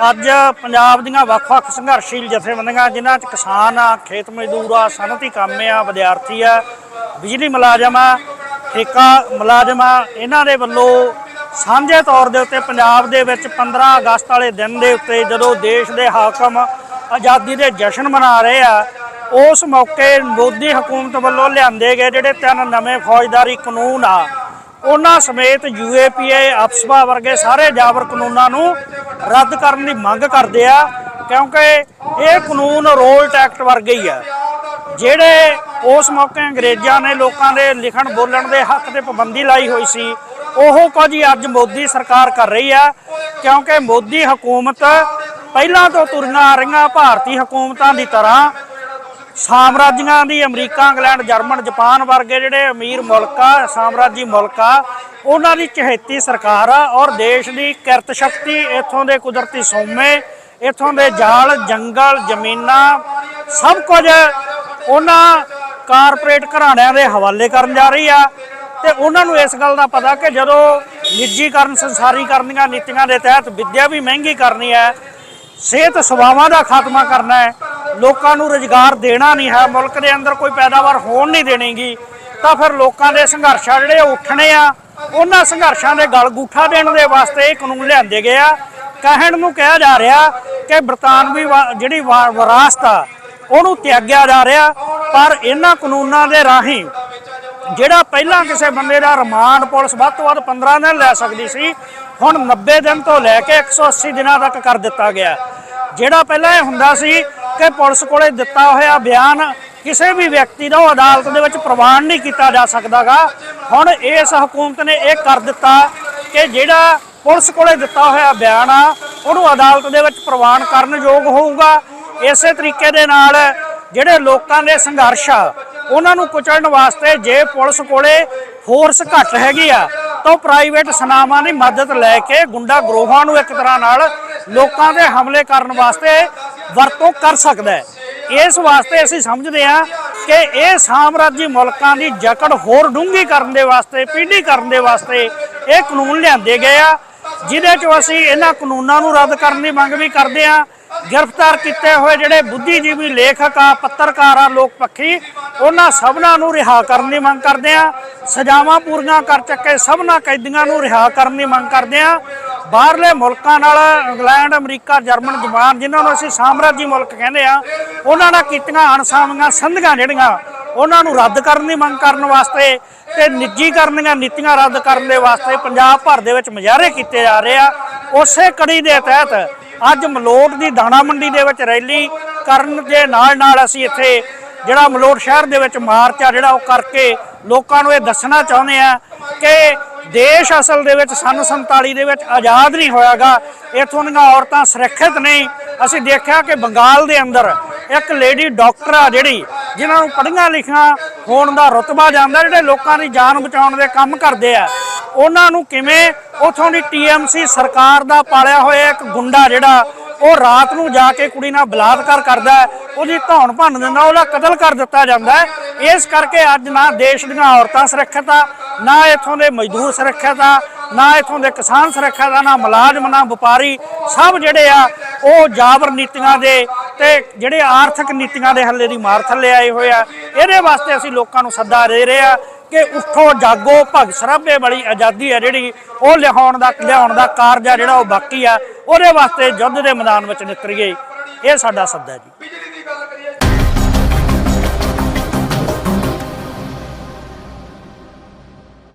ਅੱਜ ਪੰਜਾਬ ਦੀਆਂ ਵੱਖ-ਵੱਖ ਸੰਘਰਸ਼ੀਲ ਜਥੇਬੰਦੀਆਂ, ਜਿਨ੍ਹਾਂ 'ਚ ਕਿਸਾਨ ਆ, ਖੇਤ ਮਜ਼ਦੂਰ ਆ, ਸਨਅਤੀ ਕਾਮੇ ਆ, ਵਿਦਿਆਰਥੀ ਆ, ਬਿਜਲੀ ਮੁਲਾਜ਼ਮ ਆ, ਠੇਕਾ ਮੁਲਾਜ਼ਮ ਆ, ਇਹਨਾਂ ਦੇ ਵੱਲੋਂ ਸਾਂਝੇ ਤੌਰ ਦੇ ਉੱਤੇ ਪੰਜਾਬ ਦੇ ਵਿੱਚ 15 ਅਗਸਤ ਵਾਲੇ ਦਿਨ ਦੇ ਉੱਤੇ ਜਦੋਂ ਦੇਸ਼ ਦੇ ਹਾਕਮ ਆਜ਼ਾਦੀ ਦੇ ਜਸ਼ਨ ਮਨਾ ਰਹੇ ਆ, ਉਸ ਮੌਕੇ ਮੋਦੀ ਹਕੂਮਤ ਵੱਲੋਂ ਲਿਆਂਦੇ ਗਏ ਜਿਹੜੇ ਤਿੰਨ ਨਵੇਂ ਫੌਜਦਾਰੀ ਕਾਨੂੰਨ ਆ, ਉਹਨਾਂ ਸਮੇਤ ਯੂਏਪੀਏ ਅਫਸਪਾ ਵਰਗੇ ਸਾਰੇ ਜਾਬਰ ਕਾਨੂੰਨਾਂ ਨੂੰ ਰੱਦ ਕਰਨ ਦੀ ਮੰਗ ਕਰਦੇ ਆ, ਕਿਉਂਕਿ ਇਹ ਕਾਨੂੰਨ ਰੋਲ ਟੈਕਟ ਵਰਗੇ ਹੀ ਆ। ਜਿਹੜੇ ਉਸ ਮੌਕੇ ਅੰਗਰੇਜ਼ਾਂ ਨੇ ਲੋਕਾਂ ਦੇ ਲਿਖਣ ਬੋਲਣ ਦੇ ਹੱਕ ਤੇ ਪਾਬੰਦੀ ਲਾਈ ਹੋਈ ਸੀ, ਉਹ ਕੁਝ ਹੀ ਅੱਜ ਮੋਦੀ ਸਰਕਾਰ ਕਰ ਰਹੀ ਆ, ਕਿਉਂਕਿ ਮੋਦੀ ਹਕੂਮਤ ਪਹਿਲਾਂ ਤੋਂ ਤੁਰੀਆਂ ਆ ਰਹੀਆਂ, ਭਾਰਤੀ ਹਕੂਮਤਾਂ ਦੀ ਤਰ੍ਹਾਂ ਸਾਮਰਾਜੀਆਂ ਦੀ ਅਮਰੀਕਾ, ਇੰਗਲੈਂਡ, ਜਰਮਨ, ਜਾਪਾਨ ਵਰਗੇ ਜਿਹੜੇ ਅਮੀਰ ਮੁਲਕ ਆ, ਸਾਮਰਾਜੀ ਮੁਲਕ ਆ, ਉਹਨਾਂ ਦੀ ਚਹੇਤੀ ਸਰਕਾਰ ਆ ਔਰ ਦੇਸ਼ ਦੀ ਕਿਰਤ ਸ਼ਕਤੀ ਇੱਥੋਂ ਦੇ ਕੁਦਰਤੀ ਸੋਮੇ, ਇੱਥੋਂ ਦੇ ਜਾਲ, ਜੰਗਲ, ਜ਼ਮੀਨਾਂ, ਸਭ ਕੁਝ ਉਹਨਾਂ ਕਾਰਪੋਰੇਟ ਘਰਾਣਿਆਂ ਦੇ ਹਵਾਲੇ ਕਰਨ ਜਾ ਰਹੀ ਆ। ਤੇ ਉਹਨਾਂ ਨੂੰ ਇਸ ਗੱਲ ਦਾ ਪਤਾ ਕਿ ਜਦੋਂ ਨਿੱਜੀਕਰਨ, ਸੰਸਾਰੀਕਰਨ ਦੀਆਂ ਨੀਤੀਆਂ ਦੇ ਤਹਿਤ ਵਿੱਦਿਆ ਵੀ ਮਹਿੰਗੀ ਕਰਨੀ ਹੈ, ਸਿਹਤ ਸੇਵਾਵਾਂ ਦਾ ਖਾਤਮਾ ਕਰਨਾ ਹੈ ਲੋਕਾਂ ਨੂੰ ਰੁਜ਼ਗਾਰ ਦੇਣਾ ਨਹੀਂ ਹੈ, ਮੁਲਕ ਦੇ ਅੰਦਰ ਕੋਈ ਪੈਦਾਵਾਰ ਹੋਣ ਨਹੀਂ ਦੇਣੀਗੀ, ਤਾਂ ਫਿਰ ਲੋਕਾਂ ਦੇ ਸੰਘਰਸ਼ ਆ ਜਿਹੜੇ ਉੱਠਣੇ ਆ, ਉਹਨਾਂ ਸੰਘਰਸ਼ਾਂ ਦੇ ਗਲ ਗੂਠਾ ਦੇਣ ਦੇ ਵਾਸਤੇ ਇਹ ਕਾਨੂੰਨ ਲਿਆਂਦੇ ਗਏ ਆ। ਕਹਿਣ ਨੂੰ ਕਿਹਾ ਜਾ ਰਿਹਾ ਕਿ ਬਰਤਾਨਵੀ ਵਾ- ਜਿਹੜੀ ਵਾ- ਵਿਰਾਸਤ ਆ, ਉਹਨੂੰ ਤਿਆਗਿਆ ਜਾ ਰਿਹਾ, ਪਰ ਇਹਨਾਂ ਕਾਨੂੰਨਾਂ ਦੇ ਰਾਹੀਂ ਜਿਹੜਾ ਪਹਿਲਾਂ ਕਿਸੇ ਬੰਦੇ ਦਾ ਰਿਮਾਂਡ ਪੁਲਿਸ ਵੱਧ ਤੋਂ ਵੱਧ 15 ਦਿਨ ਲੈ ਸਕਦੀ ਸੀ, ਹੁਣ 90 ਦਿਨ ਤੋਂ ਲੈ ਕੇ 180 ਦਿਨਾਂ ਤੱਕ ਕਰ ਦਿੱਤਾ ਗਿਆ। ਜਿਹੜਾ ਪਹਿਲਾਂ ਇਹ ਹੁੰਦਾ ਸੀ ਕਿ ਪੁਲਿਸ ਕੋਲੇ ਦਿੱਤਾ ਹੋਇਆ ਬਿਆਨ ਕਿਸੇ ਵੀ ਵਿਅਕਤੀ ਦਾ ਉਹ ਅਦਾਲਤ ਦੇ ਵਿੱਚ ਪ੍ਰਵਾਨ ਨਹੀਂ ਕੀਤਾ ਜਾ ਸਕਦਾਗਾ। ਹੁਣ ਇਸ ਹਕੂਮਤ ਨੇ ਇਹ ਕਰ ਦਿੱਤਾ ਕਿ ਜਿਹੜਾ ਪੁਲਿਸ ਕੋਲੇ ਦਿੱਤਾ ਹੋਇਆ ਬਿਆਨ ਆ, ਉਹਨੂੰ ਅਦਾਲਤ ਦੇ ਵਿੱਚ ਪ੍ਰਵਾਨ ਕਰਨ ਯੋਗ ਹੋਊਗਾ। ਇਸੇ ਤਰੀਕੇ ਦੇ ਨਾਲ ਜਿਹੜੇ ਲੋਕਾਂ ਦੇ ਸੰਘਰਸ਼ ਆ, ਉਹਨਾਂ ਨੂੰ ਕੁਚਲਣ ਵਾਸਤੇ ਜੇ ਪੁਲਿਸ ਕੋਲੇ ਫੋਰਸ ਘੱਟ ਹੈਗੀ ਆ, ਤਾਂ ਪ੍ਰਾਈਵੇਟ ਸਨਾਮਾਂ ਦੀ ਮਦਦ ਲੈ ਕੇ ਗੁੰਡਾ ਗਰੋਹਾਂ ਨੂੰ ਇੱਕ ਤਰ੍ਹਾਂ ਨਾਲ ਲੋਕਾਂ ਦੇ ਹਮਲੇ ਕਰਨ ਵਾਸਤੇ ਵਰਤੋਂ ਕਰ ਸਕਦਾ ਹੈ। ਇਸ ਵਾਸਤੇ ਅਸੀਂ ਸਮਝਦੇ ਹਾਂ ਕਿ ਇਹ ਸਾਮਰਾਜੀ ਮੁਲਕਾਂ ਦੀ ਜਕੜ ਹੋਰ ਡੂੰਘੀ ਕਰਨ ਦੇ ਵਾਸਤੇ, ਪੀੜੀ ਕਰਨ ਦੇ ਵਾਸਤੇ ਇਹ ਕਾਨੂੰਨ ਲਿਆਂਦੇ ਗਏ ਆ, ਜਿਹਦੇ 'ਚ ਅਸੀਂ ਇਹਨਾਂ ਕਾਨੂੰਨਾਂ ਨੂੰ ਰੱਦ ਕਰਨ ਦੀ ਮੰਗ ਵੀ ਕਰਦੇ ਆ ਗ੍ਰਿਫਤਾਰ ਕੀਤੇ ਹੋਏ ਜਿਹੜੇ ਬੁੱਧੀਜੀਵੀ ਲੇਖਕ ਆ, ਪੱਤਰਕਾਰ ਆ, ਲੋਕ ਪੱਖੀ, ਉਹਨਾਂ ਸਭਨਾਂ ਨੂੰ ਰਿਹਾ ਕਰਨ ਦੀ ਮੰਗ ਕਰਦੇ ਆ ਸਜ਼ਾਵਾਂ ਪੂਰੀਆਂ ਕਰ ਚੱਕੇ ਸਭਨਾਂ ਕੈਦੀਆਂ ਨੂੰ ਰਿਹਾ ਕਰਨ ਦੀ ਮੰਗ ਕਰਦੇ ਆ ਬਾਹਰਲੇ ਮੁਲਕਾਂ ਨਾਲ, ਇੰਗਲੈਂਡ, ਅਮਰੀਕਾ, ਜਰਮਨ ਜਪਾਨ ਜਿਨ੍ਹਾਂ ਨੂੰ ਅਸੀਂ ਸਾਮਰਾਜੀ ਮੁਲਕ ਕਹਿੰਦੇ ਆ, ਉਹਨਾਂ ਨਾਲ ਕੀਤੀਆਂ ਅਣਸਾਵੀਆਂ ਸੰਧੀਆਂ ਜਿਹੜੀਆਂ, ਉਹਨਾਂ ਨੂੰ ਰੱਦ ਕਰਨ ਦੀ ਮੰਗ ਕਰਨ ਵਾਸਤੇ ਤੇ ਨਿੱਜੀਕਰਨ ਦੀਆਂ ਨੀਤੀਆਂ ਰੱਦ ਕਰਨ ਦੇ ਵਾਸਤੇ ਪੰਜਾਬ ਭਰ ਦੇ ਵਿੱਚ ਮੁਜ਼ਾਹਰੇ ਕੀਤੇ ਜਾ ਰਹੇ ਆ। ਉਸੇ ਕੜੀ ਦੇ ਤਹਿਤ ਅੱਜ ਮਲੋਟ ਦੀ ਦਾਣਾ ਮੰਡੀ ਦੇ ਵਿੱਚ ਰੈਲੀ ਕਰਨ ਦੇ ਨਾਲ ਨਾਲ ਅਸੀਂ ਇੱਥੇ ਜਿਹੜਾ ਮਲੋਟ ਸ਼ਹਿਰ ਦੇ ਵਿੱਚ ਮਾਰਚ ਆ ਜਿਹੜਾ ਉਹ ਕਰਕੇ ਲੋਕਾਂ ਨੂੰ ਇਹ ਦੱਸਣਾ ਚਾਹੁੰਦੇ ਆ ਕਿ ਦੇਸ਼ ਅਸਲ ਦੇ ਵਿੱਚ ਸਨ 47 ਦੇ ਵਿੱਚ ਆਜ਼ਾਦ ਨਹੀਂ ਹੋਇਆਗਾ। ਇੱਥੋਂ ਦੀਆਂ ਔਰਤਾਂ ਸੁਰੱਖਿਅਤ ਨਹੀਂ। ਅਸੀਂ ਦੇਖਿਆ ਕਿ ਬੰਗਾਲ ਦੇ ਅੰਦਰ ਇੱਕ ਲੇਡੀ ਡਾਕਟਰ ਆ ਜਿਹੜੀ, ਜਿਨ੍ਹਾਂ ਨੂੰ ਪੜ੍ਹੀਆਂ ਲਿਖੀਆਂ ਹੋਣ ਦਾ ਰੁਤਬਾ ਜਾਂਦਾ, ਜਿਹੜੇ ਲੋਕਾਂ ਦੀ ਜਾਨ ਬਚਾਉਣ ਦੇ ਕੰਮ ਕਰਦੇ ਆ। ਉਹਨਾਂ ਨੂੰ ਕਿਵੇਂ ਉਥੋਂ ਦੀ ਟੀਐਮਸੀ ਸਰਕਾਰ ਦਾ ਪਾਲਿਆ ਹੋਇਆ ਇੱਕ ਗੁੰਡਾ ਜਿਹੜਾ, ਉਹ ਰਾਤ ਨੂੰ ਜਾ ਕੇ ਕੁੜੀ ਨਾਲ ਬਲਾਤਕਾਰ ਕਰਦਾ ਉਹਦੀ ਧੌਣ ਭੰਨ ਦਿੰਦਾ, ਉਹਦਾ ਕਤਲ ਕਰ ਦਿੱਤਾ ਜਾਂਦਾ ਇਸ ਕਰਕੇ ਅੱਜ ਨਾ ਦੇਸ਼ ਦੀਆਂ ਔਰਤਾਂ ਸੁਰੱਖਿਅਤ ਆ ਨਾ ਇਥੋਂ ਦੇ ਮਜ਼ਦੂਰ ਸੁਰੱਖਿਅਤ ਆ ਨਾ ਇਥੋਂ ਦੇ ਕਿਸਾਨ ਸੁਰੱਖਿਅਤ ਦਾ, ਨਾ ਮੁਲਾਜ਼ਮ, ਨਾ ਵਪਾਰੀ, ਸਭ ਜਿਹੜੇ ਆ, ਉਹ ਜਾਬਰ ਨੀਤੀਆਂ ਦੇ ਤੇ ਜਿਹੜੇ ਆਰਥਿਕ ਨੀਤੀਆਂ ਦੇ ਹੱਲੇ ਦੀ ਮਾਰ ਥੱਲੇ ਆਏ ਹੋਏ ਆ, ਇਹਦੇ ਵਾਸਤੇ ਅਸੀਂ ਲੋਕਾਂ ਨੂੰ ਸੱਦਾ ਦੇ ਰਹੇ ਆ ਕਿ ਉੱਠੋ, ਜਾਗੋ, ਭਗਤ ਸਰਾਭੇ ਵਾਲੀ ਆਜ਼ਾਦੀ ਆ ਜਿਹੜੀ, ਉਹ ਲਿਆਉਣ ਦਾ ਲਿਆਉਣ ਦਾ ਕਾਰਜ ਆ ਜਿਹੜਾ ਉਹ ਬਾਕੀ ਆ, ਉਹਦੇ ਵਾਸਤੇ ਯੁੱਧ ਦੇ ਮੈਦਾਨ ਵਿੱਚ ਨਿਕਰੀਏ ਇਹ ਸਾਡਾ ਸੱਦਾ ਜੀ।